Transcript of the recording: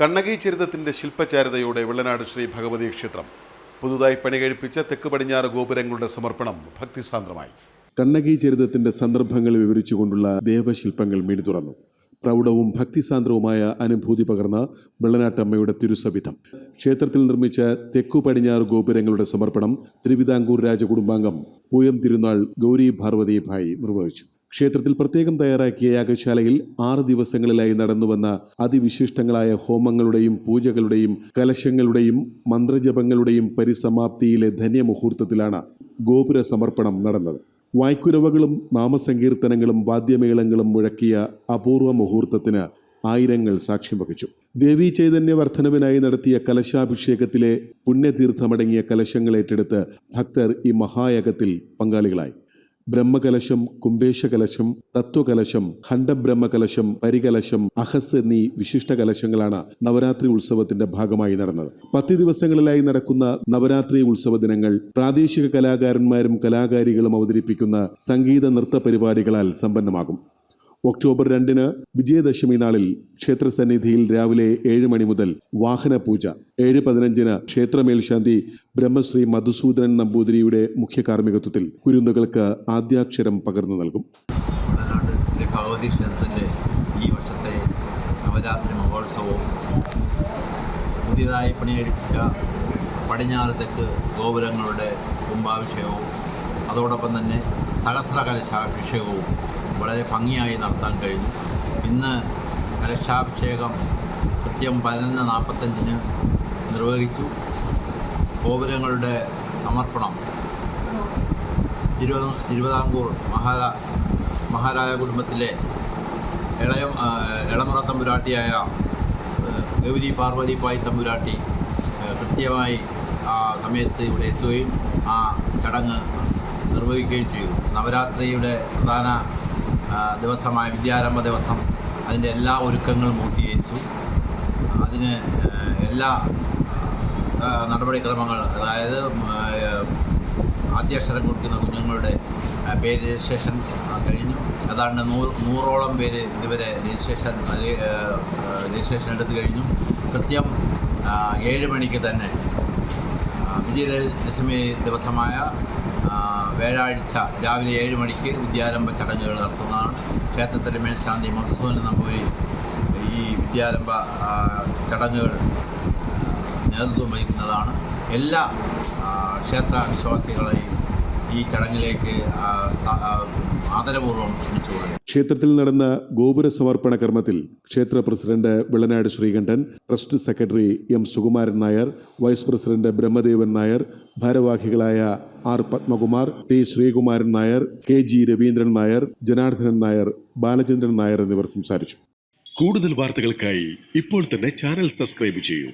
കണ്ണകി ചരിതത്തിന്റെ ശില്പചാരിതയോടെ വെള്ളനാട് ശ്രീ ഭഗവതി ക്ഷേത്രം. പുതുതായി പണി കഴിപ്പിച്ച തെക്ക് പടിഞ്ഞാറ് ഗോപുരങ്ങളുടെ സമർപ്പണം ഭക്തിസാന്ദ്രമായി. കണ്ണകി ചരിതത്തിന്റെ സന്ദർഭങ്ങൾ വിവരിച്ചുകൊണ്ടുള്ള ദേവശില്പങ്ങൾ മിണി തുറന്നു. പ്രൗഢവും ഭക്തിസാന്ദ്രവുമായ അനുഭൂതി പകർന്ന വെള്ളനാട്ടമ്മയുടെ തിരുസവിധം. ക്ഷേത്രത്തിൽ നിർമ്മിച്ച തെക്കു പടിഞ്ഞാറ് ഗോപുരങ്ങളുടെ സമർപ്പണം തിരുവിതാംകൂർ രാജകുടുംബാംഗം പൂയം തിരുനാൾ ഗൗരി ഭാർവതി ഭായി നിർവഹിച്ചു. ക്ഷേത്രത്തിൽ പ്രത്യേകം തയ്യാറാക്കിയ യാഗശാലയിൽ ആറ് ദിവസങ്ങളിലായി നടന്നുവന്ന അതിവിശിഷ്ടങ്ങളായ ഹോമങ്ങളുടെയും പൂജകളുടെയും കലശങ്ങളുടെയും മന്ത്രജപങ്ങളുടെയും പരിസമാപ്തിയിലെ ധന്യമുഹൂർത്തത്തിലാണ് ഗോപുര സമർപ്പണം നടന്നത്. വായ്ക്കുരവകളും നാമസങ്കീർത്തനങ്ങളും വാദ്യമേളങ്ങളും മുഴക്കിയ അപൂർവ മുഹൂർത്തത്തിന് ആയിരങ്ങൾ സാക്ഷ്യം വഹിച്ചു. ദേവീ ചൈതന്യ വർധനവിനായി നടത്തിയ കലശാഭിഷേകത്തിലെ പുണ്യതീർത്ഥമടങ്ങിയ കലശങ്ങൾ ഏറ്റെടുത്ത് ഭക്തർ ഈ മഹായകത്തിൽ പങ്കാളികളായി. ബ്രഹ്മകലശം കുംഭേശകലശം തത്വകലശം ഖണ്ഡബ്രഹ്മകലശം പരികലശം അഹസ് എന്നീ വിശിഷ്ട കലശങ്ങളാണ് നവരാത്രി ഉത്സവത്തിന്റെ ഭാഗമായി നടന്നത്. പത്ത് ദിവസങ്ങളിലായി നടക്കുന്ന നവരാത്രി ഉത്സവ ദിനങ്ങൾ പ്രാദേശിക കലാകാരന്മാരും കലാകാരികളും അവതരിപ്പിക്കുന്ന സംഗീത നൃത്ത പരിപാടികളാൽ സമ്പന്നമാകും. ഒക്ടോബർ രണ്ടിന് വിജയദശമി നാളിൽ ക്ഷേത്രസന്നിധിയിൽ രാവിലെ ഏഴ് മണി മുതൽ വാഹന പൂജ ഏഴ് പതിനഞ്ചിന് ക്ഷേത്രമേൽശാന്തി ബ്രഹ്മശ്രീ മധുസൂദനൻ നമ്പൂതിരിയുടെ മുഖ്യ കാർമ്മികത്വത്തിൽ കുരുന്നുകൾക്ക് ആദ്യാക്ഷരം പകർന്നു നൽകും. ശ്രീ ഭഗവതി ക്ഷേത്രത്തിന്റെ ഈ വർഷത്തെ നവരാത്രി മഹോത്സവവും പുതിയതായി പണിയെടുപ്പിച്ച പടിഞ്ഞാറ് തെക്ക് ഗോപുരങ്ങളുടെ കുംഭാഭിഷേകവും അതോടൊപ്പം തന്നെ സഹസ്ര കലശാഭിഷേകവും വളരെ ഭംഗിയായി നടത്താൻ കഴിഞ്ഞു. ഇന്ന് കലശാഭിഷേകം കൃത്യം പതിനൊന്ന് നാൽപ്പത്തഞ്ചിന് നിർവഹിച്ചു. ഗോപുരങ്ങളുടെ സമർപ്പണം. തിരുവ തിരുവിതാംകൂർ മഹാരാ മഹാരാജ കുടുംബത്തിലെ ഇളയ ഇളമുറ തമ്പുരാട്ടിയായ ഗൗരി പാർവതി പായ് തമ്പുരാട്ടി കൃത്യമായി ആ സമയത്ത് ഇവിടെ എത്തുകയും ആ ചടങ്ങ് നിർവഹിക്കുകയും ചെയ്തു. നവരാത്രിയുടെ പ്രധാന ദിവസമായ വിദ്യാരംഭ ദിവസം അതിന്റെ എല്ലാ ഒരുക്കങ്ങളും പൂർത്തീകരിച്ചു. അതിന് എല്ലാ നടപടിക്രമങ്ങൾ അതായത് ആദ്യക്ഷരം കൊടുക്കുന്ന കുഞ്ഞുങ്ങളുടെ പേര് രജിസ്ട്രേഷൻ കഴിഞ്ഞു. ഏതാണ്ട് നൂറ് നൂറോളം പേര് ഇതുവരെ രജിസ്ട്രേഷൻ രജിസ്ട്രേഷൻ എടുത്തു കഴിഞ്ഞു. കൃത്യം ഏഴ് മണിക്ക് തന്നെ വിജയദശമി ദിവസമായ വ്യാഴാഴ്ച രാവിലെ ഏഴ് മണിക്ക് വിദ്യാരംഭ ചടങ്ങുകൾ നടത്തുന്നതാണ്. ക്ഷേത്രത്തിലെ മേൽശാന്തി മധുസൂദൻ നമ്പൂരി ഈ വിദ്യാരംഭ ചടങ്ങുകൾ നേതൃത്വം വഹിക്കുന്നതാണ്. എല്ലാ ക്ഷേത്ര വിശ്വാസികളെയും ഈ ചടങ്ങിലേക്ക് ആദരപൂർവം ക്ഷണിച്ചു ക്ഷേത്രത്തിൽ നടന്ന ഗോപുര സമർപ്പണ കർമ്മത്തിൽ ക്ഷേത്ര president Vilanad Sreekantan trust secretary M Sukumaran Nair vice president Brahmadevan Nair ഭാരവാഹികളായ R Padmakumar T Sreekumaran Nair K G Raveendran Nair Janardhanan Nair Balachandran Nair എന്നിവർ സംസാരിച്ചു. കൂടുതൽ വാർത്തകൾക്കായി ഇപ്പോൾ തന്നെ ചാനൽ സബ്സ്ക്രൈബ് ചെയ്യൂ.